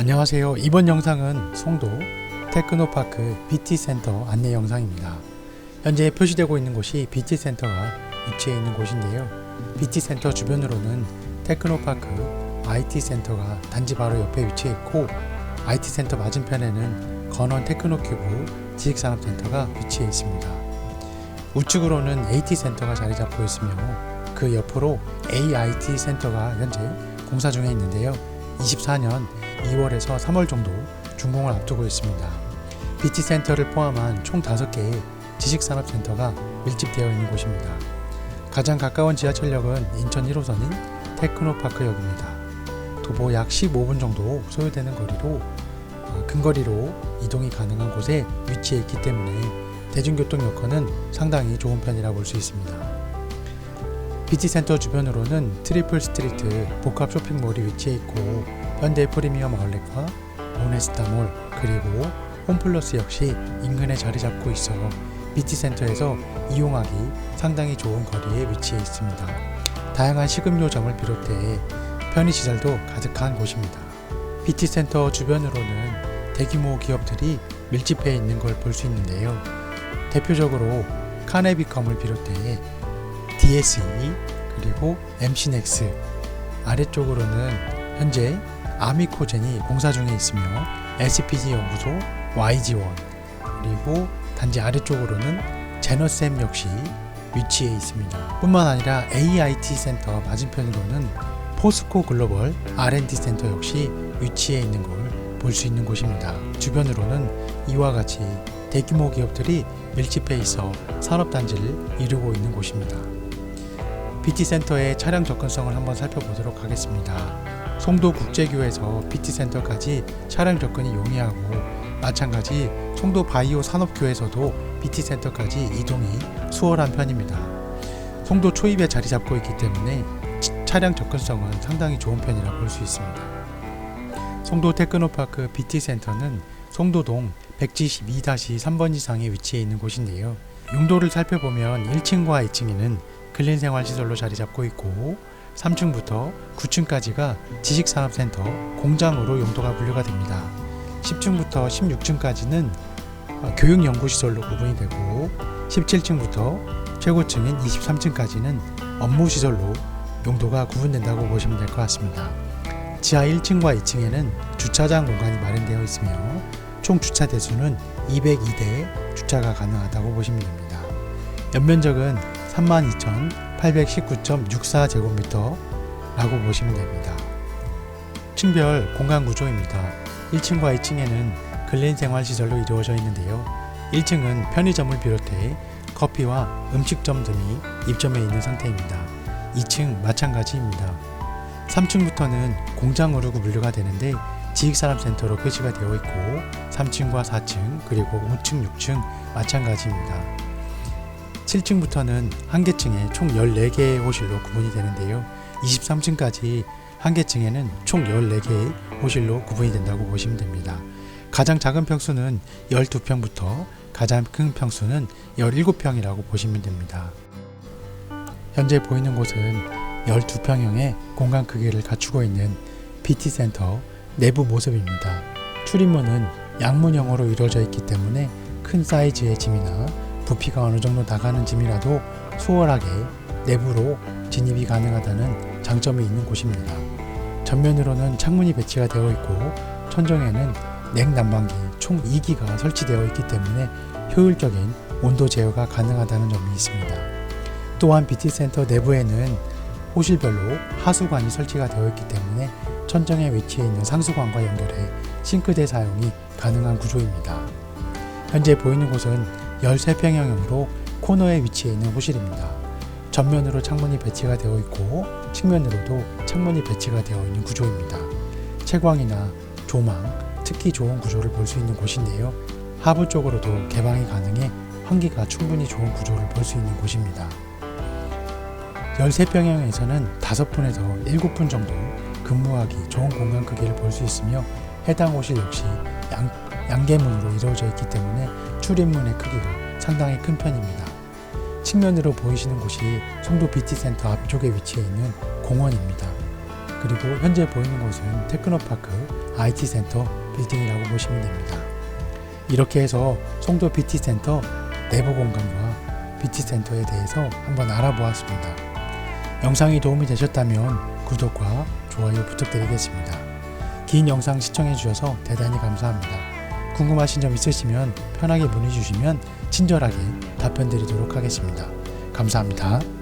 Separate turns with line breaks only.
안녕하세요. 이번 영상은 송도 테크노파크 BT센터 안내 영상입니다. 현재 표시되고 있는 곳이 BT센터가 위치해 있는 곳인데요. BT센터 주변으로는 테크노파크 IT센터가 단지 바로 옆에 위치해 있고 IT센터 맞은편에는 건원 테크노큐브 지식산업센터가 위치해 있습니다. 우측으로는 AT센터가 자리 잡고 있으며 그 옆으로 AIT 센터가 현재 공사 중에 있는데요. 24년 2월에서 3월 정도 준공을 앞두고 있습니다. BT 센터를 포함한 총 5개의 지식산업센터가 밀집되어 있는 곳입니다. 가장 가까운 지하철역은 인천 1호선인 테크노파크역입니다. 도보 약 15분 정도 소요되는 거리로 어, 근거리로 이동이 가능한 곳에 위치해 있기 때문에 대중교통 여건은 상당히 좋은 편이라 볼 수 있습니다. BT센터 주변으로는 트리플 스트리트 복합 쇼핑몰이 위치해 있고 현대 프리미엄 아울렛과 오네스타몰 그리고 홈플러스 역시 인근에 자리 잡고 있어 BT센터에서 이용하기 상당히 좋은 거리에 위치해 있습니다. 다양한 식음료점을 비롯해 편의시설도 가득한 곳입니다. BT센터 주변으로는 대규모 기업들이 밀집해 있는 걸 볼 수 있는데요. 대표적으로 카네비컴을 비롯해 DSE 그리고 MC넥스 아래쪽으로는 현재 아미코젠이 공사 중에 있으며 SPG 연구소 YG1 그리고 단지 아래쪽으로는 제너셈 역시 위치해 있습니다. 뿐만 아니라 AIT 센터 맞은편으로는 포스코 글로벌 R&D 센터 역시 위치해 있는 걸 볼 수 있는 곳입니다. 주변으로는 이와 같이 대규모 기업들이 밀집해 있어 산업단지를 이루고 있는 곳입니다. BT센터의 차량 접근성을 한번 살펴보도록 하겠습니다. 송도 국제교에서 BT센터까지 차량 접근이 용이하고 마찬가지 송도 바이오 산업교에서도 BT센터까지 이동이 수월한 편입니다. 송도 초입에 자리 잡고 있기 때문에 치- 차량 접근성은 상당히 좋은 편이라 볼 수 있습니다. 송도 테크노파크 BT센터는 송도동 172-3번 지상에 위치해 있는 곳인데요. 용도를 살펴보면 1층과 2층에는 근린생활 시설로 자리 잡고 있고 3층부터 9층까지가 지식산업센터 공장으로 용도가 분류가 됩니다. 10층부터 16층까지는 어, 교육연구시설로 구분이 되고 17층부터 최고층인 23층까지는 업무시설로 용도가 구분된다고 보시면 될 것 같습니다. 지하 1층과 2층에는 주차장 공간이 마련되어 있으며 총 주차 대수는 202대 주차가 가능하다고 보시면 됩니다. 연면적은 32,819.64제곱미터라고 보시면 됩니다. 층별 공간 구조입니다. 1층과 2층에는 근린 생활 시설로 이루어져 있는데요. 1층은 편의점을 비롯해 커피와 음식점 등이 입점해 있는 상태입니다. 2층 마찬가지입니다. 3층부터는 공장으로 분류가 되는데 지식산업센터로 표시가 되어 있고 3층과 4층 그리고 5층, 6층 마찬가지입니다. 7층부터는 한 개층에 총 14개의 호실로 구분이 되는데요. 23층까지 한 개층에는 총 14개의 호실로 구분이 된다고 보시면 됩니다. 가장 작은 평수는 12평부터 가장 큰 평수는 17평이라고 보시면 됩니다. 현재 보이는 곳은 12평형의 공간 크기를 갖추고 있는 BT센터 내부 모습입니다. 출입문은 양문형으로 이루어져 있기 때문에 큰 사이즈의 짐이나 부피가 어느 정도 나가는 짐이라도 수월하게 내부로 진입이 가능하다는 장점이 있는 곳입니다. 전면으로는 창문이 배치가 되어 있고 천정에는 냉난방기 총 2기가 설치되어 있기 때문에 효율적인 온도 제어가 가능하다는 점이 있습니다. 또한 BT센터 내부에는 호실별로 하수관이 설치가 되어 있기 때문에 천정에 위치해 있는 상수관과 연결해 싱크대 사용이 가능한 구조입니다. 현재 보이는 곳은 13평형으로 코너에 위치해 있는 호실입니다. 전면으로 창문이 배치가 되어 있고 측면으로도 창문이 배치가 되어 있는 구조입니다. 채광이나 조망, 특히 좋은 구조를 볼 수 있는 곳인데요. 하부 쪽으로도 개방이 가능해 환기가 충분히 좋은 구조를 볼 수 있는 곳입니다. 13평형에서는 5분에서 7분 정도 근무하기 좋은 공간 크기를 볼 수 있으며 해당 호실 역시 양, 양계문으로 이루어져 있기 때문에 출입문의 크기가 상당히 큰 편입니다. 측면으로 보이시는 곳이 송도 BT센터 앞쪽에 위치해 있는 공원입니다. 그리고 현재 보이는 곳은 테크노파크 IT 센터 빌딩이라고 보시면 됩니다. 이렇게 해서 송도 BT 센터 내부 공간과 BT 센터에 대해서 한번 알아보았습니다. 영상이 도움이 되셨다면 구독과 좋아요 부탁드리겠습니다. 긴 영상 시청해 주셔서 대단히 감사합니다. 궁금하신 점 있으시면 편하게 문의 주시면 친절하게 답변 드리도록 하겠습니다. 감사합니다.